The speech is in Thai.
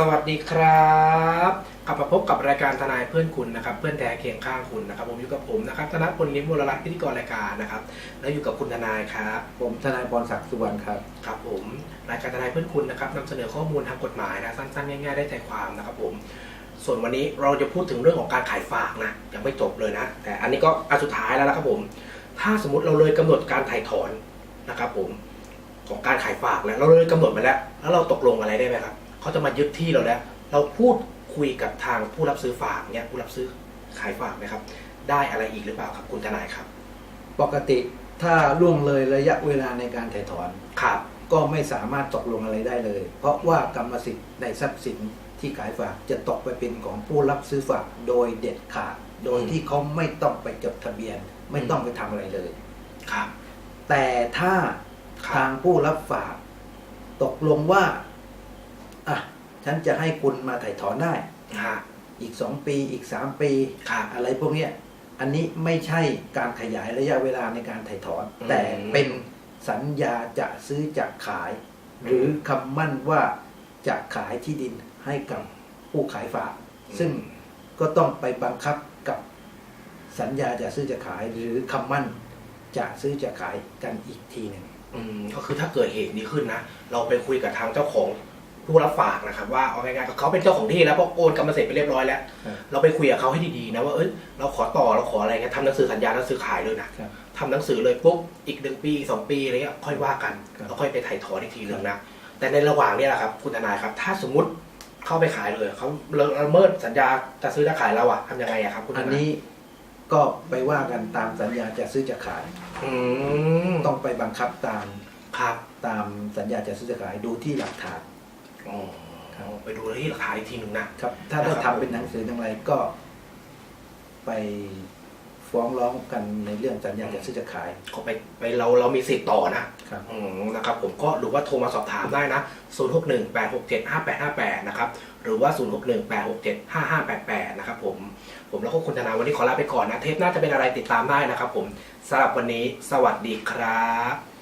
สวัสดีครับกลับมาพบกับรายการทนายเพื่อนคุณนะครับ เพื่อนแท้เคียงข้างคุณนะครับ ผมอยู่กับผมนะครับธนพลนิมวรรัตน์พิธีกรรายการนะครับ แล้วอยู่กับคุณทนายครับ ผมทนายพรศักดิ์สุวรรณครับครับผมรายการทนายเพื่อนคุณนะครับนำเสนอข้อมูลทางกฎหมายนะสั้นๆง่ายๆได้ใจความนะครับผมส่วนวันนี้เราจะพูดถึงเรื่องของการขายฝากนะยังไม่จบเลยนะ แต่อันนี้ก็อันสุดท้ายแล้วนะครับผม ถ้าสมมติเราเลยกำหนดการถ่ายถอนนะครับ ผมของการขายฝากแล้วเราเลยกำหนดมาแล้ว แล้วเราตกลงอะไรได้ไหมครับ เขาจะมายึดที่เราแล้ว เราพูดคุยกับทางผู้รับซื้อฝากเนี่ยผู้รับซื้อขายฝากนะครับ ได้อะไรอีกหรือเปล่าครับคุณทนายครับ ปกติถ้าล่วงเลยระยะเวลาในการถ่ายถอน ครับ ก็ไม่สามารถตกลงอะไรได้เลย เพราะว่ากรรมสิทธิ์ในทรัพย์สินที่ขายฝากจะตกไปเป็นของผู้รับซื้อฝากโดยเด็ดขาด โดยที่เขาไม่ต้องไปจดทะเบียน ไม่ต้องไปทำอะไรเลย ครับ แต่ถ้าครับ ทางผู้รับฝาก ตกลงว่า อะฉันจะให้คุณมาถ่ายถอนได้ ฮะ อีกสองปีอีกสามปี ครับ อะไรพวกเนี้ยอันนี้ไม่ใช่การขยายระยะเวลาในการถ่ายถอน อืม แต่เป็นสัญญาจะซื้อจะขาย หรือคำมั่นว่าจะขายที่ดินให้กับผู้ขายฝาก ซึ่งก็ต้องไปบังคับกับสัญญาจะซื้อจะขาย หรือคำมั่นจะซื้อจะขายกันอีกทีหนึ่ง อืมก็คือถ้าเกิดเหตุนี้ขึ้นนะ เราไปคุยกับทางเจ้าของ ผู้รับฝากนะครับว่าเอาง่ายๆก็เขาเป็นเจ้าของที่แล้วเพราะโอนกรรมสิทธิ์ไปเรียบร้อยแล้วครับเราไปคุยกับเขาให้ดีๆนะว่าเอ้ยเราขอต่อเราขออะไรเงี้ยทำหนังสือสัญญาหนังสือขายเลยนะครับ ทำหนังสือเลยปุ๊บอีกหนึ่งปีอีกสองปีอะไรเงี้ยค่อยว่ากันครับ แล้วค่อยไปถ่ายถอนอีกทีหนึ่งนะแต่ในระหว่างเนี้แหละครับคุณทนายครับ ถ้าสมมุติเข้าไปขายเลยเขาละเมิดสัญญาจะซื้อจะขายเราอะทำยังไงอะครับ คุณทอันนายนี้ก็ไปว่ากันตามสัญญาจะซื้อจะขาย อืมต้องไปบังคับตามครับตามสัญญาจะซื้อจะขายดูที่หลักฐาน อ๋อไปดูที่หลักฐานอีกทีหนึ่งนะ ครับ ถ้าได้นะครับทำเป็นหนังสืออย่างไรก็ ไปฟ้องร้องกันในเรื่องสัญญาจะซื้อจะขาย ก็ไปไปเราเรามีสิทธิ์ต่อนะครับ อืมนะครับผมก็หรือว่าโทรมาสอบถามได้นะ 0 6 1 8 6 7 5 8 5 8 นะครับ หรือว่า 0 6 1 8 6 7 5 5 8 8 นะครับผม ผมแล้วก็คุณธนาวันนี้ขอลาไปก่อนนะ เทปหน้าจะเป็นอะไรติดตามได้นะครับผมสำหรับวันนี้สวัสดีครับ